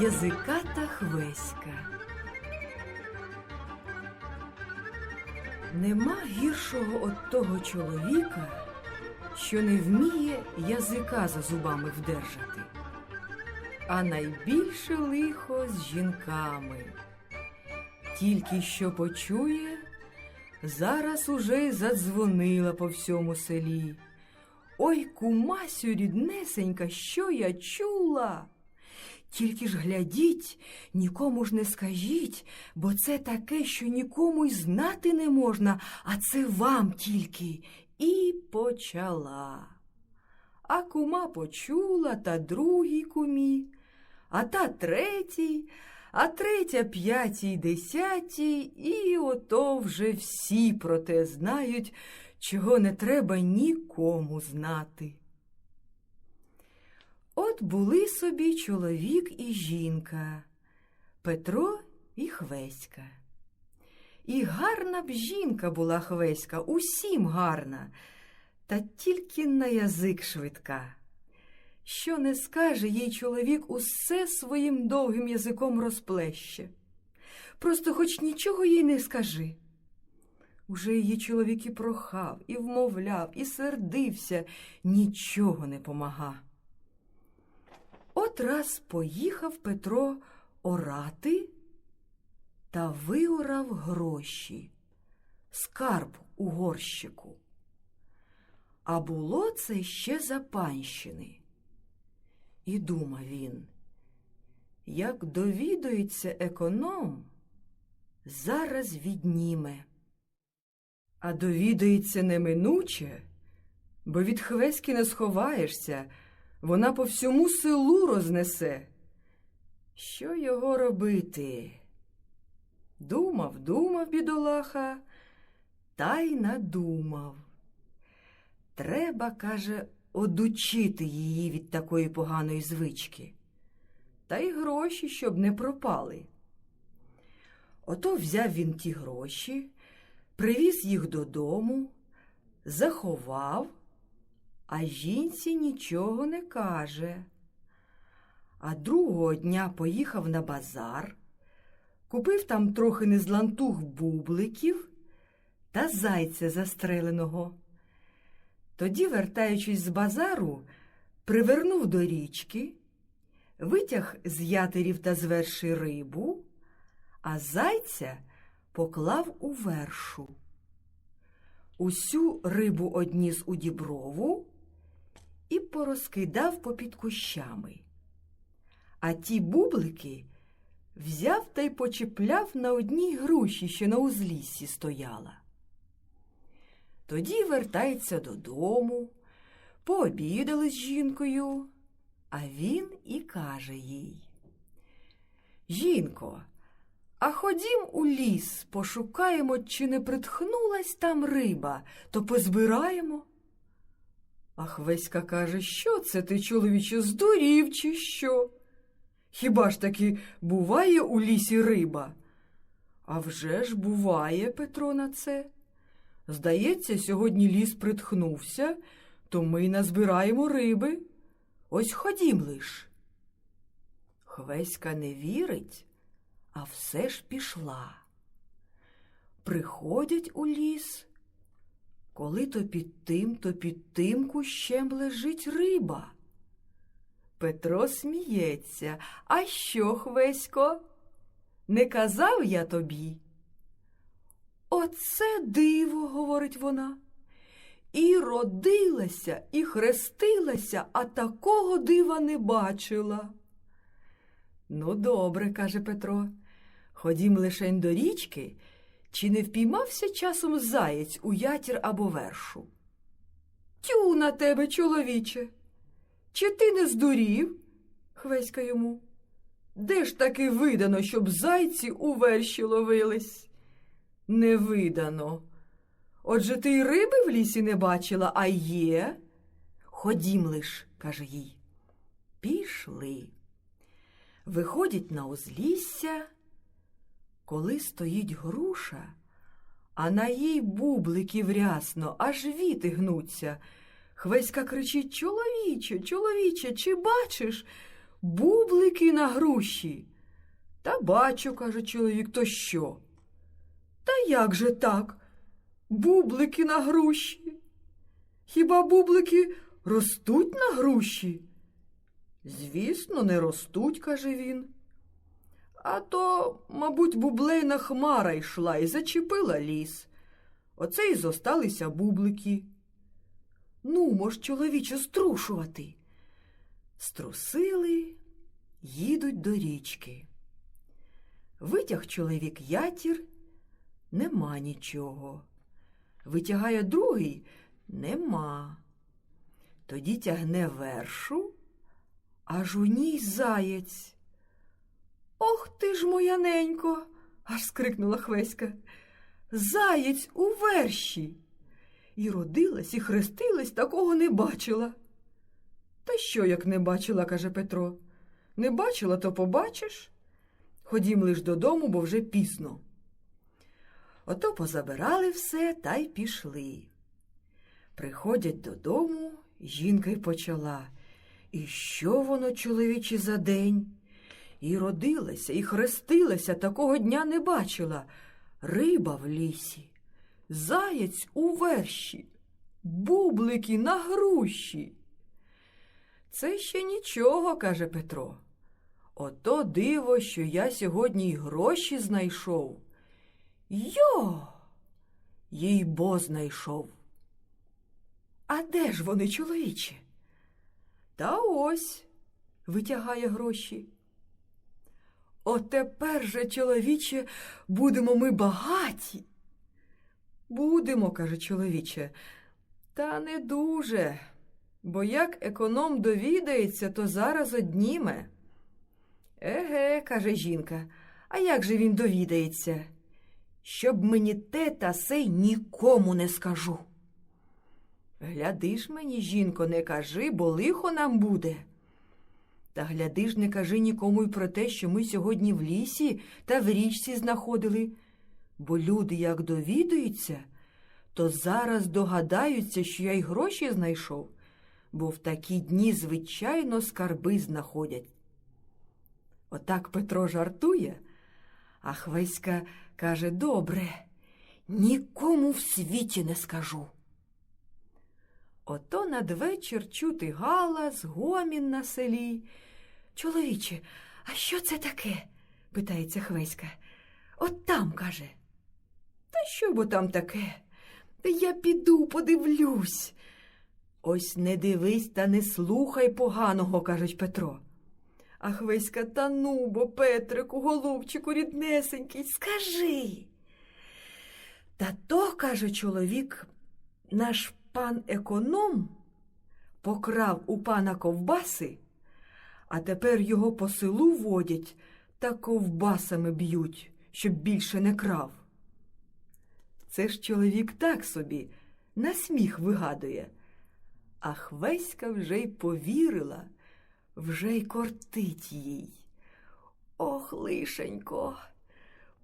Язиката Хвеська. Нема гіршого от того чоловіка, що не вміє язика за зубами вдержати. А найбільше лихо з жінками. Тільки що почує, зараз уже задзвонила по всьому селі. Ой, кумасю ріднесенька, що я чула? Тільки ж глядіть, нікому ж не скажіть, бо це таке, що нікому й знати не можна, а це вам тільки. І почала. А кума почула та другій кумі, а та третій, а третя п'ятій, десятій, і ото вже всі про те знають, чого не треба нікому знати. От були собі чоловік і жінка, Петро і Хвеська. І гарна б жінка була Хвеська, усім гарна, та тільки на язик швидка. Що не скаже їй чоловік, усе своїм довгим язиком розплеще. Просто хоч нічого їй не скажи. Уже її чоловік і прохав, і вмовляв, і сердився, нічого не помага. От раз поїхав Петро орати та виорав гроші, скарб у горщику. А було це ще за панщини. І думав він, як довідується економ, зараз відніме. А довідається неминуче, бо від хвеськи не сховаєшся, вона по всьому селу рознесе. Що його робити? Думав, думав, бідолаха, та й надумав. Треба, каже, одучити її від такої поганої звички, та й гроші, щоб не пропали. Ото взяв він ті гроші, привіз їх додому, заховав, а жінці нічого не каже. А другого дня поїхав на базар, купив там трохи незлантух бубликів та зайця застреленого. Тоді, вертаючись з базару, привернув до річки, витяг з ятерів та з верші рибу, а зайця поклав у вершу. Усю рибу одніс у діброву і порозкидав попід кущами. А ті бублики взяв та й почіпляв на одній груші, що на узліссі стояла. Тоді вертається додому, пообідали з жінкою, а він і каже їй. Жінко, а ходім у ліс, пошукаємо, чи не притхнулась там риба, то позбираємо. А Хвеська каже, що це ти, чоловіче, здурів, чи що? Хіба ж таки буває у лісі риба? А вже ж буває, Петро, на це. Здається, сьогодні ліс притхнувся, то ми назбираємо риби. Ось ходім лиш. Хвеська не вірить, а все ж пішла. Приходять у ліс, коли то під тим, то під тим кущем лежить риба. Петро сміється. А що, Хвесько? Не казав я тобі? Оце диво, говорить вона. І родилася, і хрестилася, а такого дива не бачила. Ну, добре, каже Петро, ходім лишень до річки, чи не впіймався часом заєць у ятір або вершу? Тю на тебе, чоловіче. Чи ти не здурів? Хвеська йому. Де ж таки видано, щоб зайці у верші ловились? Не видано. Отже, ти й риби в лісі не бачила, а є? Ходім лиш, каже їй. Пішли. Виходять на узлісся, коли стоїть груша, а на їй бубликів рясно, аж віти гнуться. Хвеська кричить Чоловіче, чоловіче, чи бачиш? бублики на груші. Та бачу, каже чоловік, то що? Та як же так? Бублики на груші. Хіба бублики ростуть на груші? Звісно, не ростуть, каже він. А то, мабуть, бублейна хмара йшла і зачепила ліс. Оце й зосталися бублики. Ну, мож, чоловіче, струшувати. Струсили, їдуть до річки. Витяг чоловік ятір, нема нічого. Витягає другий нема. Тоді тягне вершу, аж у ній заєць. Ох ти ж, моя ненько, аж скрикнула Хвеська. Заєць у верші. І родилась, і хрестилась, такого не бачила. Та що, як не бачила, каже Петро. Не бачила, то побачиш. Ходім лиш додому, бо вже пізно. Ото позабирали все та й пішли. Приходять додому, жінка й почала. І що воно, чоловіче, за день? І родилася, і хрестилася, такого дня не бачила. Риба в лісі, заєць у верші, бублики на груші. Це ще нічого, каже Петро. Ото диво, що я сьогодні й гроші знайшов. Йо, їй бо знайшов. А де ж вони, чоловіче? Та ось витягає гроші. Отепер же, чоловіче, будемо ми багаті. Будемо, каже чоловіче, та не дуже, бо як економ довідається, то зараз одніме. Еге, каже жінка, а як же він довідається? Щоб мені те та сей нікому не скажу. Гляди ж мені, жінко, не кажи, бо лихо нам буде. Та гляди ж, не кажи нікому й про те, що ми сьогодні в лісі та в річці знаходили. Бо люди, як довідаються, то зараз догадаються, що я й гроші знайшов, бо в такі дні, звичайно, скарби знаходять. Отак Петро жартує, а Хвеська каже добре, нікому в світі не скажу. Ото надвечір чути галас, гомін на селі. Чоловіче, а що це таке? питається Хвеська. От там, каже. Та що бо там таке? Та я піду, подивлюсь. Ось не дивись та не слухай поганого, каже Петро. А Хвеська, та ну, бо Петрику, голубчику, ріднесенький, скажи. Та то, каже чоловік, наш пан економ покрав у пана ковбаси, а тепер його по селу водять та ковбасами б'ють, щоб більше не крав. Це ж чоловік так собі на сміх вигадує. А Хвеська вже й повірила, вже й кортить їй. Ох, лишенько,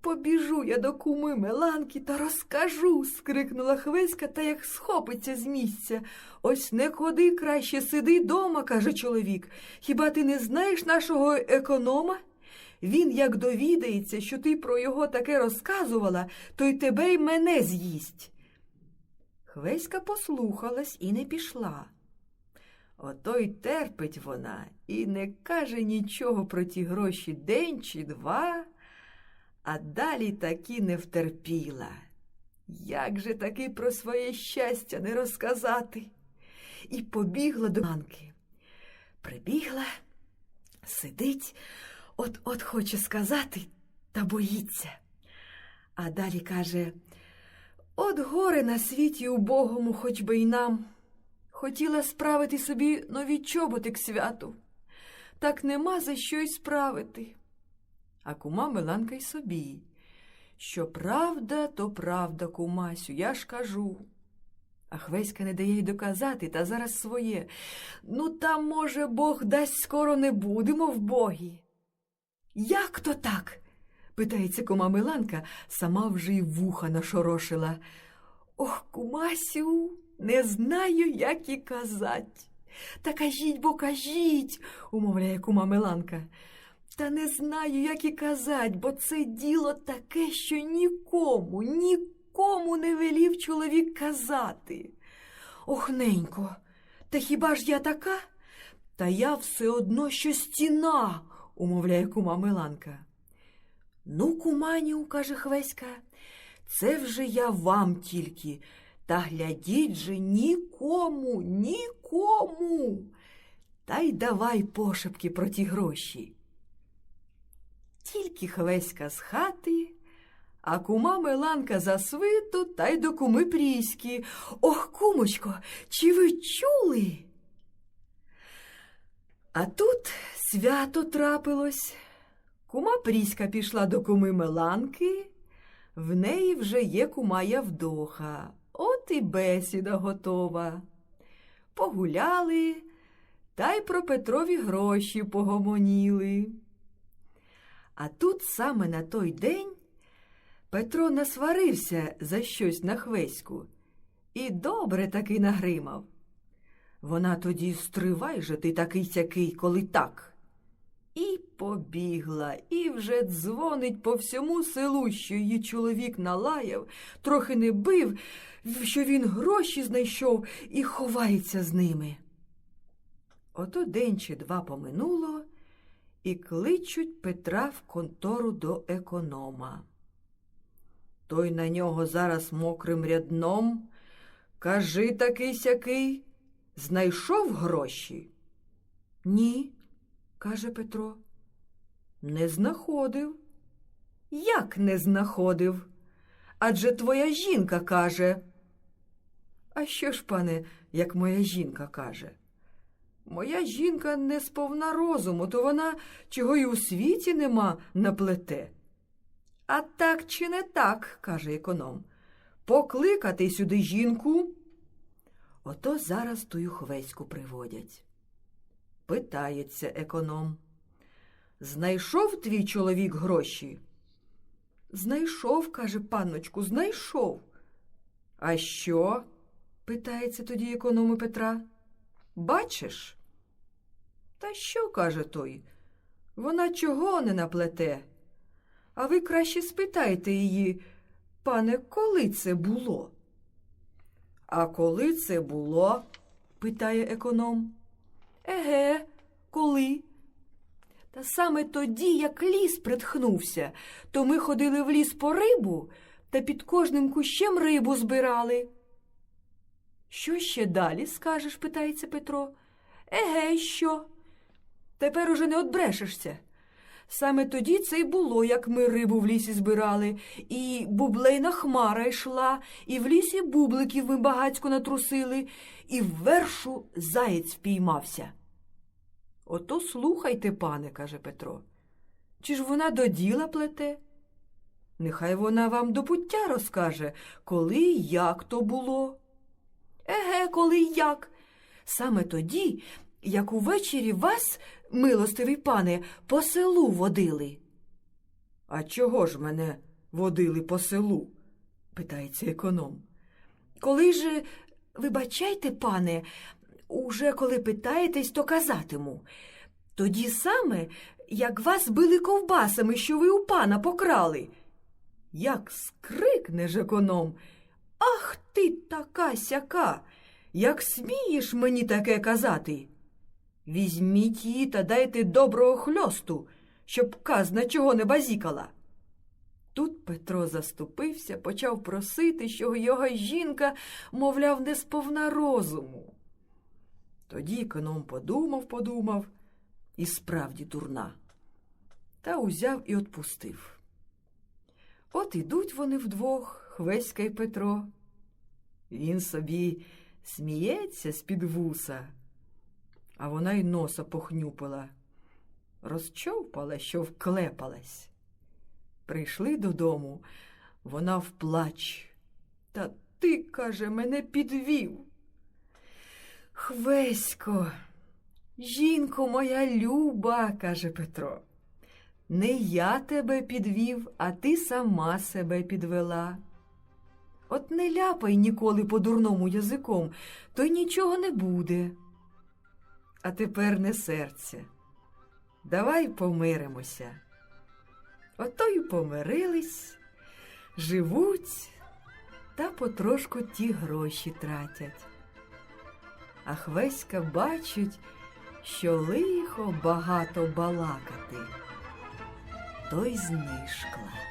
побіжу я до куми Меланки та розкажу, скрикнула Хвеська та як схопиться з місця. Ось не ходи краще, сиди дома, каже чоловік. Хіба ти не знаєш нашого економа? Він, як довідається, що ти про його таке розказувала, то й тебе й мене з'їсть. Хвеська послухалась і не пішла. Ото й терпить вона і не каже нічого про ті гроші день чи два, а далі таки не втерпіла. Як же таки про своє щастя не розказати? І побігла до Анки. Прибігла, сидить, от-от хоче сказати, та боїться. А далі каже От горе на світі убогому, хоч би й нам. Хотіла справити собі нові чоботи к святу, так нема за що й справити. А кума Миланка й собі. Що правда, то правда, кумасю, я ж кажу. А Хвеська не дає й доказати, та зараз своє. Ну, там, може, Бог дасть скоро не будемо в богі. Як то так? питається кума Миланка, сама вже й вуха нашорошила. Ох, кумасю, не знаю, як і казать. Та кажіть, бо кажіть, умовляє кума Миланка. Та не знаю, як і казать, бо це діло таке, що нікому, нікому не велів чоловік казати. Ох, ненько, та хіба ж я така? Та я все одно, що стіна, умовляє кума Миланка. Ну, куманю, каже Хвеська, це вже я вам тільки. Та глядіть же нікому, нікому. Та й давай пошепки про ті гроші. Тільки Хвеська з хати, а кума Миланка за свиту та й до куми Пріськи. Ох, кумочко, чи ви чули? А тут свято трапилось. Кума Пріська пішла до куми Меланки, в неї вже є кума Явдоха. От і бесіда готова. Погуляли, та й про Петрові гроші погомоніли. А тут саме на той день Петро насварився за щось на хвеську і добре таки нагримав. Вона тоді стривай же ти такий сякий, коли так. І побігла, і вже дзвонить по всьому селу, що її чоловік налаяв, трохи не бив, що він гроші знайшов і ховається з ними. Ото день чи два поминуло, і кличуть Петра в контору до економа. Той на нього зараз мокрим рядном. Кажи такий сякий, знайшов гроші? Ні, каже Петро. Не знаходив. Як не знаходив? Адже твоя жінка каже. А що ж, пане, як моя жінка каже? Моя жінка не сповна розуму, то вона чого й у світі нема наплете. А так чи не так, каже економ, покликати сюди жінку. Ото зараз тую хвеську приводять. Питається економ. Знайшов твій чоловік гроші? Знайшов, каже панночку, знайшов. А що? питається тоді економ Петра. Бачиш? Та що, каже той? Вона чого не наплете? А ви краще спитайте її, пане, коли це було? А коли це було? питає економ. Еге, коли? Та саме тоді, як ліс притхнувся, то ми ходили в ліс по рибу та під кожним кущем рибу збирали. Що ще далі скажеш? питається Петро. Еге, що? Тепер уже не одбрешешся. Саме тоді це й було, як ми рибу в лісі збирали, і бублейна хмара йшла, і в лісі бубликів ми багацько натрусили, і в вершу заєць впіймався. Ото слухайте, пане, каже Петро. Чи ж вона до діла плете? Нехай вона вам до пуття розкаже, коли і як то було. Еге, коли й як. Саме тоді, як увечері вас, милостивий пане, по селу водили. А чого ж мене водили по селу? питається економ. Коли ж, вибачайте, пане, уже коли питаєтесь, то казатиму. Тоді саме, як вас били ковбасами, що ви у пана покрали. Як скрикне ж економ. Ах ти така сяка, як смієш мені таке казати? Візьміть її та дайте доброго хльосту, щоб казна чого не базікала. Тут Петро заступився, почав просити, що його жінка, мовляв, не сповна розуму. Тоді економ подумав, подумав і справді дурна. Та узяв і отпустив. От ідуть вони вдвох, Хвеська й Петро. Він собі сміється з-під вуса, а вона й носа похнюпила, розчовпала, що вклепалась. Прийшли додому, вона вплач. Та ти, каже, мене підвів. Хвесько, жінко моя люба, каже Петро. Не я тебе підвів, а ти сама себе підвела. От не ляпай ніколи по дурному язиком, то й нічого не буде. А тепер не серця. Давай помиримося. Ото й помирились, живуть та потрошку ті гроші тратять. А Хвеська бачить, що лихо багато балакати, то й знишкла.